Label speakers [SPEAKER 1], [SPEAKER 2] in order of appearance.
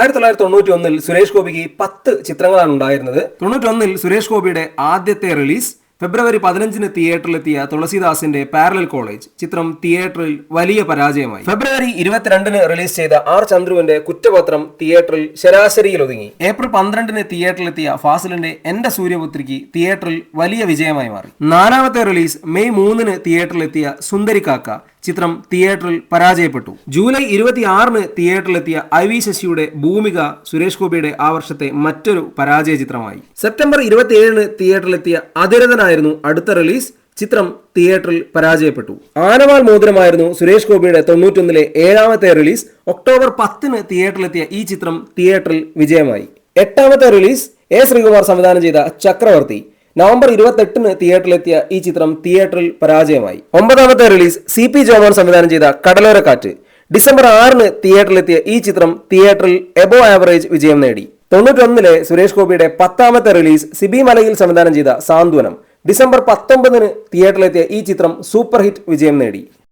[SPEAKER 1] ആയിരത്തി തൊള്ളായിരത്തി തൊണ്ണൂറ്റി ഒന്നിൽ സുരേഷ് ഗോപിക്ക് പത്ത് ചിത്രങ്ങളാണ് ഉണ്ടായിരുന്നത്. തൊണ്ണൂറ്റി ഒന്നിൽ സുരേഷ് ഗോപിയുടെ ആദ്യത്തെ റിലീസ് ഫെബ്രുവരി പതിനഞ്ചിന് തിയേറ്ററിലെത്തിയ തുളസിദാസിന്റെ പാരലൽ കോളേജ്. ചിത്രം തിയേറ്ററിൽ വലിയ പരാജയമായി. ഫെബ്രുവരി ഇരുപത്തിരണ്ടിന് റിലീസ് ചെയ്ത ആർ ചന്ദ്രുവിന്റെ കുറ്റപത്രം തിയേറ്ററിൽ ശരാശരിയിൽ ഒതുങ്ങി ഏപ്രിൽ പന്ത്രണ്ടിന് തിയേറ്ററിലെത്തിയ ഫാസിലിന്റെ എന്റെ സൂര്യപുത്രിക്ക് തിയേറ്ററിൽ വലിയ വിജയമായി മാറി. നാലാമത്തെ റിലീസ് മെയ് മൂന്നിന് തിയേറ്ററിലെത്തിയ സുന്ദരി കാക്ക. ചിത്രം തിയേറ്ററിൽ പരാജയപ്പെട്ടു. ജൂലൈ ഇരുപത്തിയാറിന് തിയേറ്ററിലെത്തിയ ഐ വി ശശിയുടെ ഭൂമിക സുരേഷ് ഗോപിയുടെ ആ വർഷത്തെ മറ്റൊരു പരാജയ ചിത്രമായി. സെപ്റ്റംബർ ഇരുപത്തിയേഴിന് തിയേറ്ററിലെത്തിയ അതിരഥനായിരുന്നു അടുത്ത റിലീസ്. ചിത്രം തിയേറ്ററിൽ പരാജയപ്പെട്ടു. ആനവാൾ മോതിരമായിരുന്നു സുരേഷ് ഗോപിയുടെ തൊണ്ണൂറ്റൊന്നിലെ ഏഴാമത്തെ റിലീസ്. ഒക്ടോബർ പത്തിന് തിയേറ്ററിലെത്തിയ ഈ ചിത്രം തിയേറ്ററിൽ വിജയമായി. എട്ടാമത്തെ റിലീസ് എ ശ്രീകുമാർ സംവിധാനം ചെയ്ത ചക്രവർത്തി. നവംബർ ഇരുപത്തെട്ടിന് തിയേറ്ററിലെത്തിയ ഈ ചിത്രം തിയേറ്ററിൽ പരാജയമായി. ഒമ്പതാമത്തെ റിലീസ് സി പി ജോമോൻ സംവിധാനം ചെയ്ത കടലോരക്കാറ്റ്. ഡിസംബർ ആറിന് തിയേറ്ററിലെത്തിയ ഈ ചിത്രം തിയേറ്ററിൽ എബോ ആവറേജ് വിജയം നേടി. തൊണ്ണൂറ്റൊന്നിലെ സുരേഷ് ഗോപിയുടെ പത്താമത്തെ റിലീസ് സിബി മലയിൽ സംവിധാനം ചെയ്ത സാന്ത്വനം. ഡിസംബർ പത്തൊമ്പതിന് തിയേറ്ററിലെത്തിയ ഈ ചിത്രം സൂപ്പർ ഹിറ്റ് വിജയം നേടി.